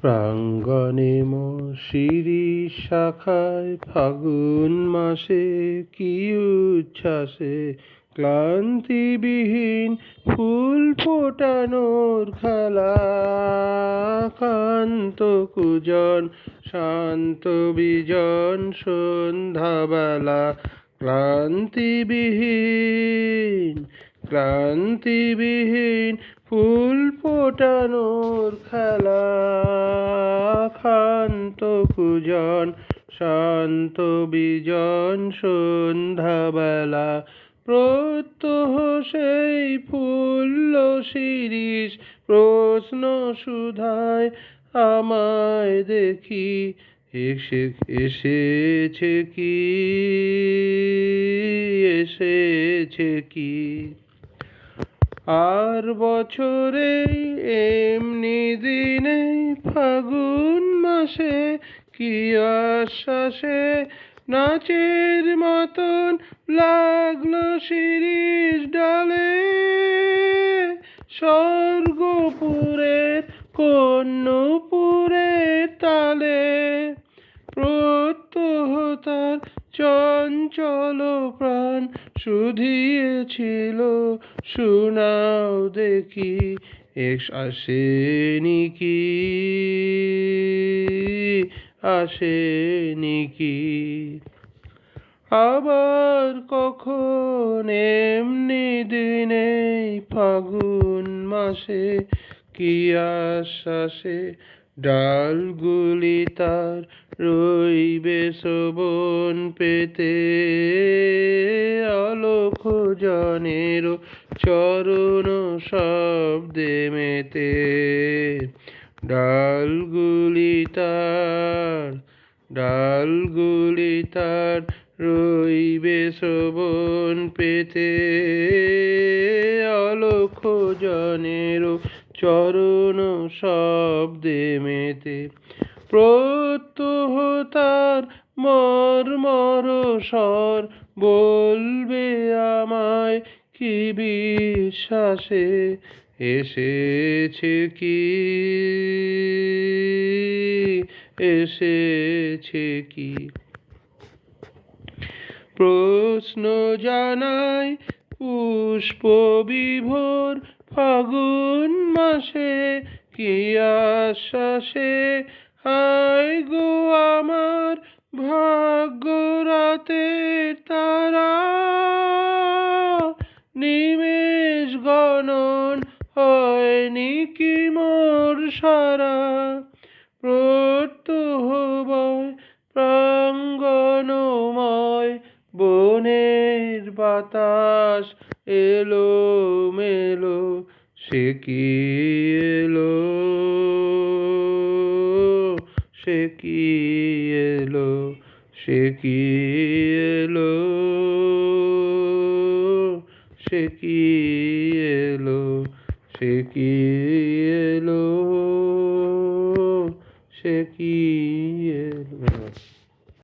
প্রাঙ্গণে মশিরি শাখায় ফাগুন মাসে কি উচ্ছ্বাসে? ক্লান্তিবিহীন ফুল ফোটানোর খেলা, কান্ত কুজন, শান্ত বিজন সন্ধ্যাবেলা। ক্লান্তিবিহীন ক্লান্তিবিহীন ফুল ফোটানোর খেলা, শান্ত কুজন, শান্ত বিজন সন্ধ্যাবেলা। প্রত্যহ সেই ফুল্ল শিরিষ, প্রশ্ন সুধায় আমায় দেখি, এসে, এসেছে কি? এসেছে কি? আর বছরে এমনি দিনে ফাগুন মাসে কি আশ্বাসে নাচের মতন লাগল শিরিষ ডালে। স্বর্গপুরের কন্যপুরের তালে প্রত্যহ তার চঞ্চল প্রাণ শুধিয়েছিল শোনাও দেখি, এস আসেনি কি আসেনি কি আবার কখন এমনি দিনে ফাগুন মাসে কি আশ্বাসে ডালগুলি তার রইবে শোভন পেতে। অলোক জনের চরণ শব্দে মেতে। ডালগুলি তার ডালগুলি তার রইবে শোভন পেতে। অলোক জনের চরণ শব্দে মেতে। প্রত্যহ তার মর্মর স্বর বলবে আমায়, কি বিশ্বাসে এসেছে কি? এসেছে কি? প্রশ্ন জানাই পুষ্প বিভোর ফাগুন মাসে, কি আশ্বাসে হায় গো আমার ভাগ্য রাতের তারা। নিমেষ গণন হয়নি কি মোর সারা। প্রত্যহ প্রাঙ্গণময় বনের বাতাস এলো মেলো সে কি এলো? সে কি এলো? সে কি এলো? সে কি এলো? সে কি এলো? সে কি